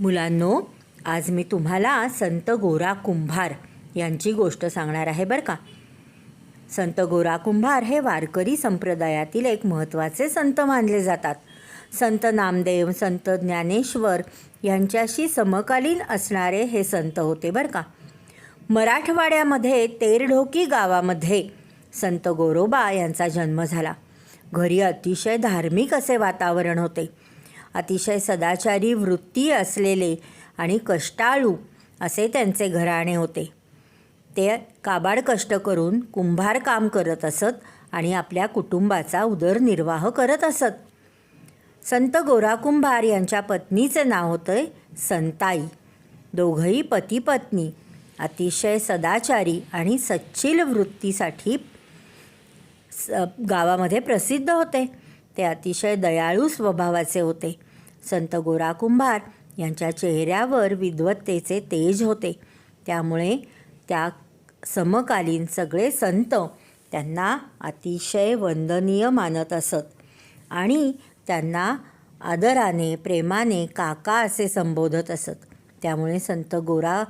मुलांनो आज मी तुम्हाला संत गोरा कुंभार यांची गोष्ट सांगणार आहे बरं का. संत गोरा कुंभार हे वारकरी संप्रदायातील एक महत्त्वाचे संत मानले जातात. संत नामदेव संत ज्ञानेश्वर यांच्याशी समकालीन असणारे हे संत होते बरं का. मराठवाड्यामध्ये तेरढोकी गावामध्ये संत गोरोबा यांचा जन्म झाला. घरी अतिशय धार्मिक असे वातावरण होते. अतिशय सदाचारी वृत्ती असलेले आणि कष्टाळू असे त्यांचे घराणे होते. ते काबाड कष्ट करून कुंभार काम करत असत आणि आपल्या कुटुंबाचा उदरनिर्वाह करत असत. संत गोरा कुंभार यांच्या पत्नीचे नाव होते संताई. दोघंही पती पत्नी अतिशय सदाचारी आणि सच्चिल वृत्तीसाठी स गावामध्ये प्रसिद्ध होते. ते अतिशय दयाळू स्वभावाचे होते. संत गोरा कुंभार यांच्या चेहऱ्यावर विद्वत्तेचे तेज होते. त्यामुळे त्या समकालीन सगळे संत त्यांना अतिशय वंदनीय मानत असत आणि त्यांना आदराने प्रेमाने काका असे संबोधत असत. त्यामुळे संत गोरा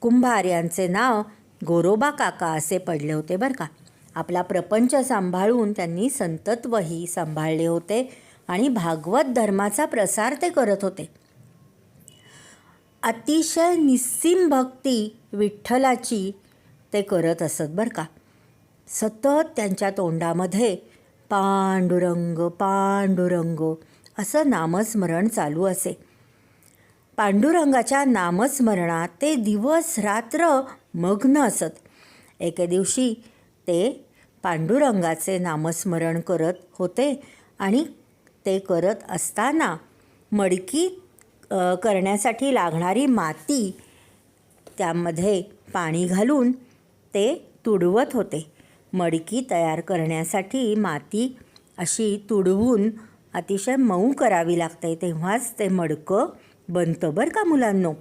कुंभार यांचे नाव गोरोबा काका असे पडले होते बरं का. आपला प्रपंच सांभाळून त्यांनी संतत्वही सांभाळले होते आणि भागवत धर्माचा प्रसार ते करत होते. अतिशय निस्सीम भक्ती विठ्ठलाची ते करत असत बरं का. सतत त्यांच्या तोंडामध्ये पांडुरंग पांडुरंग असं नामस्मरण चालू असे. पांडुरंगाच्या नामस्मरणात ते दिवस रात्र मग्न असत. एके दिवशी ते पांडुरंगाचे नामस्मरण करत होते आणि ते करत असताना मडकी करण्यासाठी लागणारी माती त्यामध्ये पाणी घालून ते तुडवत होते. मडकी तयार करण्यासाठी माती अशी तुडवून अतिशय मऊ करावी लागते. तेव्हाच ते मडकं बनतं बरं का मुलांनो?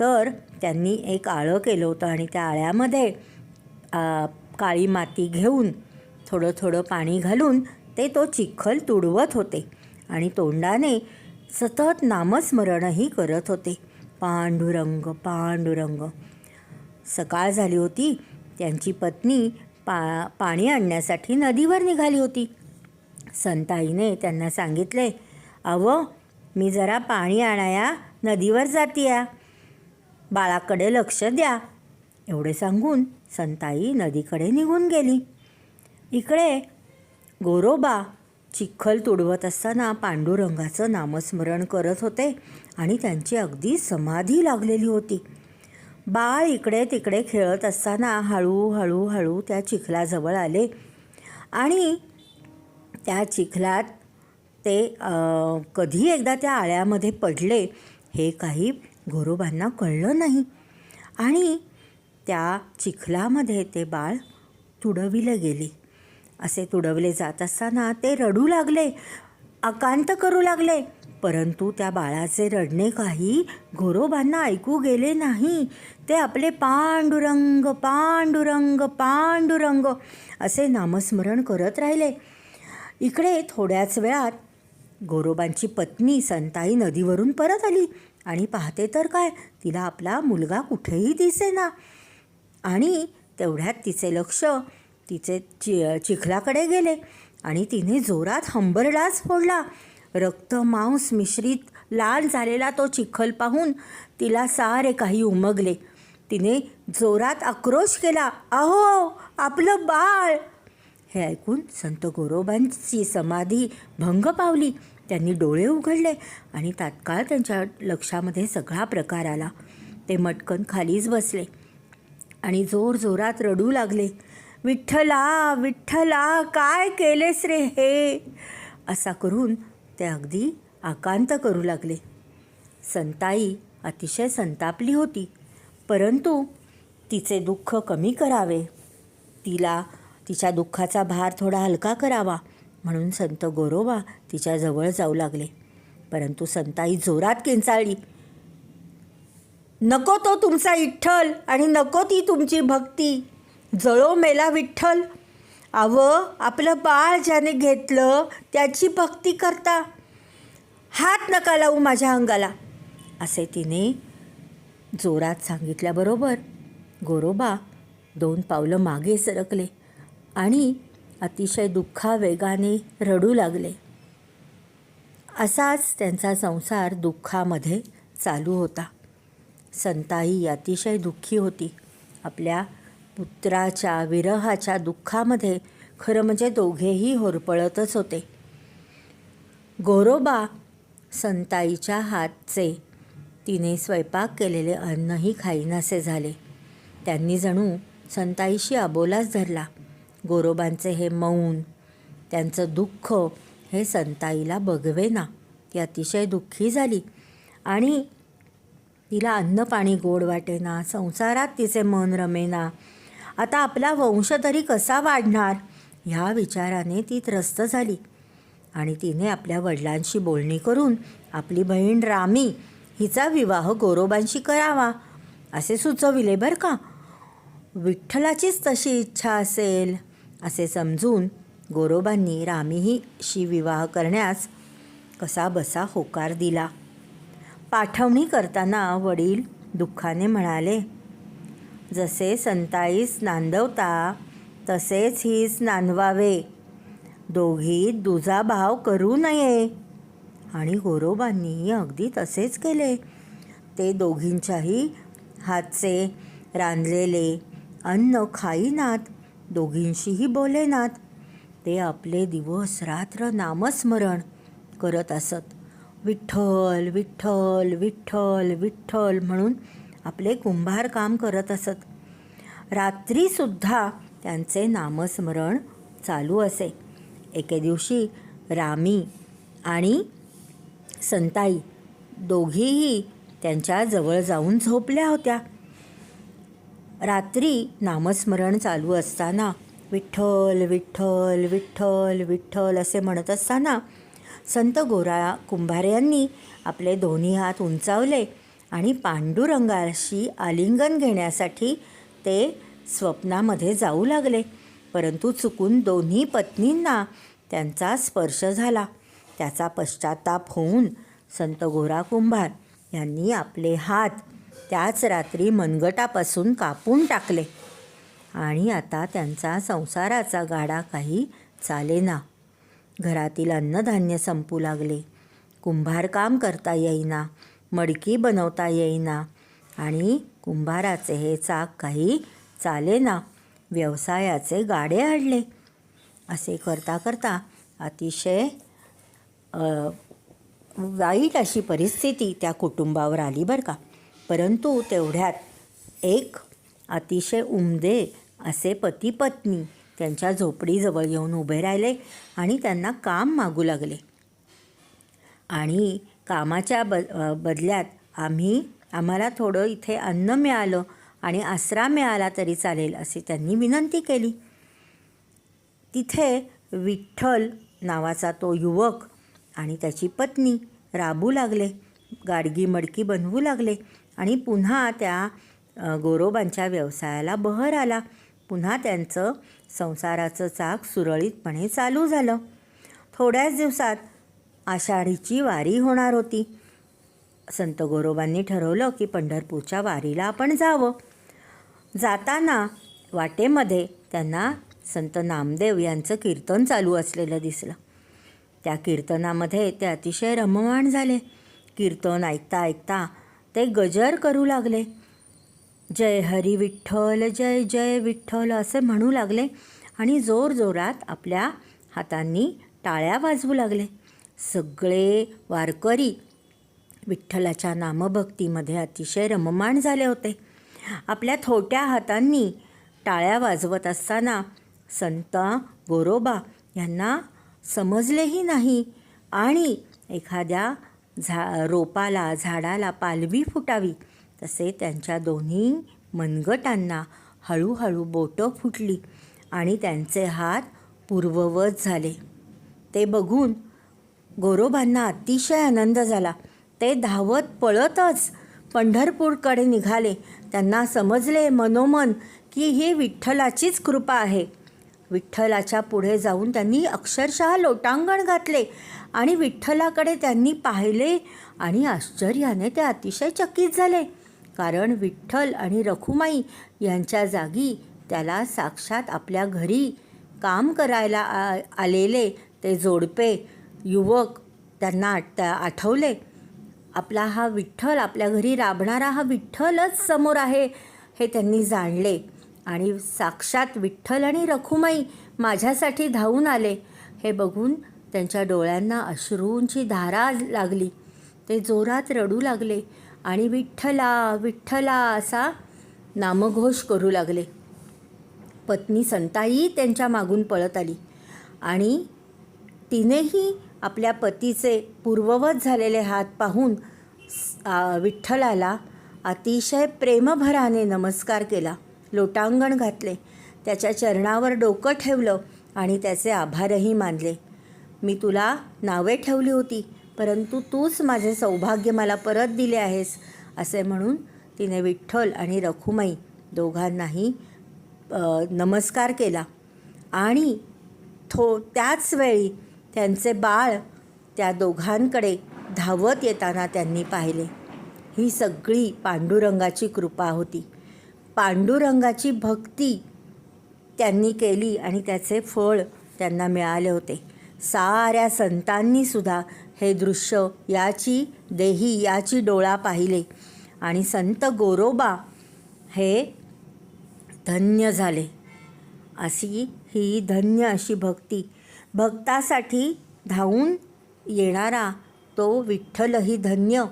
तर त्यांनी एक आळं केलं होतं आणि त्या आळ्यामध्ये काळी माती घेऊन थोडं थोडं पाणी घालून ते तो चिखल तुडवत होते आणि तोंडाने सतत नामस्मरणही करत होते. पांडुरंग पांडुरंग. सकाळ झाली होती. त्यांची पत्नी पा पाणी आणण्यासाठी नदीवर निघाली होती. संताईने त्यांना सांगितले अव मी जरा पाणी आणाया नदीवर जातीया. बाळाकडे लक्ष द्या. एवढे सांगून संताई नदीकडे निघून गेली. इकडे गोरोबा चिखल तुडवत असताना पांडुरंगाचं नामस्मरण करत होते आणि त्यांची अगदी समाधी लागलेली होती. बाळ इकडे तिकडे खेळत असताना हळूहळू हळू त्या चिखलाजवळ आले आणि त्या चिखलात ते कधी एकदा त्या आळ्यामध्ये पडले हे काही गोरोबांना कळलं नाही. आणि त्या चिखलामध्ये ते बाळ तुडविले गेले. असे तुडवले जात असताना ते रडू लागले आकांत करू लागले. परंतु त्या बाळाचे रडणे काही घोरोबांना ऐकू गेले नाही. ते आपले पांडुरंग पांडुरंग पांडुरंग असे नामस्मरण करत राहिले. इकडे थोड्याच वेळात गोरोबांची पत्नी संताई नदीवरून परत आली आणि पाहते तर काय तिला आपला मुलगा कुठेही दिसेना. आणि तेवढ्यात तिचे लक्ष तिचे चि चिखलाकडे गेले आणि तिने जोरात हंबरडाच फोडला. रक्त मांस मिश्रित लाल झालेला तो चिखल पाहून तिला सारे काही उमगले. तिने जोरात आक्रोश केला अहो आपलं बाळ. हे ऐकून संत गोरोबांची समाधी भंग पावली. त्यांनी डोळे उघडले आणि तात्काळ त्यांच्या लक्षामध्ये सगळा प्रकार आला. ते मटकन खालीच बसले. आणि जोर जोरात रडू लागले. विठ्ठला विठ्ठला काय केलेस रे हे? असा करून ते अगदी आकांत करू लागले. संताई अतिशय संतापली होती परंतु तिचे दुःख कमी करावे. तिला तिच्या दुःखाचा भार थोडा हलका करावा म्हणून संत गोरोबा तिच्याजवळ जाऊ लागले. परंतु संताई जोरात किंचाळली. नको तो तुमचा विठ्ठल आणि नको ती तुमची भक्ती. जळो मेला विठ्ठल. अव आपलं बाळ ज्याने घेतलं त्याची भक्ती करता. हात नका लावू माझ्या अंगाला. असे तिने जोरात सांगितल्याबरोबर गोरोबा दोन पावलं मागे सरकले आणि अतिशय दुःखा वेगाने रडू लागले. असाच त्यांचा संसार दुःखामध्ये चालू होता. संताई अतिशय दुःखी होती. आपल्या पुत्राच्या विरहाच्या दुःखामध्ये खरं म्हणजे दोघेही होरपळतच होते. गोरोबा संताईच्या हातचे तिने स्वयंपाक केलेले अन्नही खाईनासे झाले. त्यांनी जणू संताईशी अबोलाच धरला. गोरोबांचे हे मौन त्यांचं दुःख हे संताईला बघवेना ती अतिशय दुःखी झाली. आणि तिला अन्न पाणी गोड वाटेना संसारात तिचे मन रमेना. आता आपला वंश तरी कसा वाढणार? ह्या विचाराने ती त्रस्त झाली. आणि तिने आपल्या वडिलांशी बोलणी करून आपली बहीण रामी हिचा विवाह गोरोबांशी करावा असे सुचविले बरं का? विठ्ठलाचीच तशी इच्छा असेल असे समजून गोरोबांनी रामीहीशी विवाह करण्यास कसा बसा होकार दिला. पाठवणी करताना वडील दुःखाने म्हणाले जसे संताईस नांदवता तसेच हीच नांदवावे. दोघी दुजा भाव करू नये. आणि गोरोबांनी अगदी तसेच केले. ते दोघींच्याही हातचे रांधलेले अन्न खाईनात दोघींशीही बोलेनात. ते आपले दिवस रात्र नामस्मरण करत असत. विठ्ठल विठ्ठल विठ्ठल विठ्ठल म्हणून आपले कुंभार काम करत असत. रात्रीसुद्धा त्यांचे नामस्मरण चालू असे. एके दिवशी रामी आणि संताई दोघीही त्यांच्या जवळ जाऊन झोपल्या होत्या. रात्री नामस्मरण चालू असताना विठ्ठल विठ्ठल विठ्ठल विठ्ठल असे म्हणत असताना संत गोरा कुंभार यांनी आपले दोन्ही हात उंचावले आणि पांडुरंगाशी आलिंगन घेण्यासाठी ते स्वप्नामध्ये जाऊ लागले. परंतु चुकून दोन्ही पत्नींना त्यांचा स्पर्श झाला. त्याचा पश्चाताप होऊन संत गोरा कुंभार यांनी आपले हात त्याच रात्री मनगटापासून कापून टाकले. आणि आता त्यांचा संसाराचा गाडा काही चालेना. घरातील अन्नधान्य संपू लागले. कुंभारकाम करता येईना मडकी बनवता येईना आणि कुंभाराचे हे चाक काही चालेना व्यवसायाचे गाडे अडले असे करता करता अतिशय वाईट अशी परिस्थिती त्या कुटुंबावर आली बरं का. परंतु तेवढ्यात एक अतिशय उमदे असे पती पत्नी त्यांच्या झोपडीजवळ येऊन उभे राहिले आणि त्यांना काम मागू लागले. आणि कामाच्या ब बदल्यात आम्ही आम्हाला थोडं इथे अन्न मिळालं आणि आसरा मिळाला तरी चालेल अशी त्यांनी विनंती केली. तिथे विठ्ठल नावाचा तो युवक आणि त्याची पत्नी राबू लागले गाडगी मडकी बनवू लागले आणि पुन्हा त्या गोरोबांच्या व्यवसायाला बहर आला. पुन्हा त्यांचं संसाराचं चाक सुरळीतपणे चालू झालं. थोड्याच दिवसात आषाढीची वारी होणार होती. संत गोरोबांनी ठरवलं की पंढरपूरच्या वारीला आपण जावं. जाताना वाटेमध्ये त्यांना संत नामदेव यांचं कीर्तन चालू असलेलं दिसलं. त्या कीर्तनामध्ये ते अतिशय रममाण झाले. कीर्तन ऐकता ऐकता ते गजर करू लागले. जय हरी विठ्ठल जय जय विठ्ठल असे म्हणू लागले आणि जोरजोरात आपल्या हातांनी टाळ्या वाजवू लागले. सगळे वारकरी विठ्ठलाच्या नामभक्तीमध्ये अतिशय रममाण झाले होते. आपल्या थोट्या हातांनी टाळ्या वाजवत असताना संत गोरोबा यांना समजलेही नाही आणि एखाद्या झा रोपाला झाडाला पालवी फुटावी तसे त्यांच्या दोन्ही मनगटांना हळूहळू बोटं फुटली आणि त्यांचे हात पूर्ववत झाले. ते बघून गोरोबांना अतिशय आनंद झाला. ते धावत पळतच पंढरपूरकडे निघाले. त्यांना समजले मनोमन की ही विठ्ठलाचीच कृपा आहे. विठ्ठलाच्या पुढे जाऊन त्यांनी अक्षरशः लोटांगण घातले आणि विठ्ठलाकडे त्यांनी पाहिले आणि आश्चर्याने ते अतिशय चकित झाले. कारण विठ्ठल आणि रखुमाई यांच्या जागी त्याला साक्षात आपल्या घरी काम करायला आ आलेले ते जोडपे युवक त्यांना आट आठवले. आपला हा विठ्ठल आपल्या घरी राबणारा हा विठ्ठलच समोर आहे हे त्यांनी जाणले. आणि साक्षात विठ्ठल आणि रखुमाई माझ्यासाठी धावून आले. हे बघून त्यांच्या डोळ्यांना अश्रूंची धारा लागली. ते जोरात रडू लागले. आणि विठ्ठला विठ्ठला असा नामघोष करू लागले. पत्नी संताई त्यांच्या मागून पळत आली आणि तिनेही आपल्या पतीचे पूर्ववत झालेले हात पाहून विठ्ठलाला अतिशय प्रेमभराने नमस्कार केला. लोटांगण घातले. त्याच्या चरणावर डोकं ठेवलं आणि त्याचे आभारही मानले. मी तुला नावे ठेवली होती. परंतु तूच माझे सौभाग्य मला परत दिले आहेस असे म्हणून तिने विठ्ठल आणि रखुमाई दोघांनाही नमस्कार केला. आणि थो त्याच वेळी त्यांचे बाळ त्या दोघांकडे धावत येताना त्यांनी पाहिले. ही सगळी पांडुरंगाची कृपा होती. पांडुरंगाची भक्ती त्यांनी केली आणि त्याचे फळ त्यांना मिळाले होते. साऱ्या संतांनीसुद्धा हे दृश्य याची देही याची डोळा पाहिले. आणि संत गोरोबा हे धन्य झाले. अशी ही धन्य अशी भक्ती. भक्तासाठी धावून येणारा तो विठ्ठलही धन्य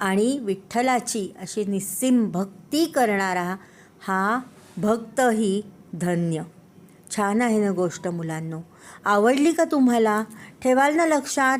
आणि विठ्ठलाची अशी निस्सीम भक्ती करणारा हा भक्तही धन्य. छान आहे ना गोष्ट मुलांनो. आवडली का तुम्हाला? ठेवाल ना लक्षात?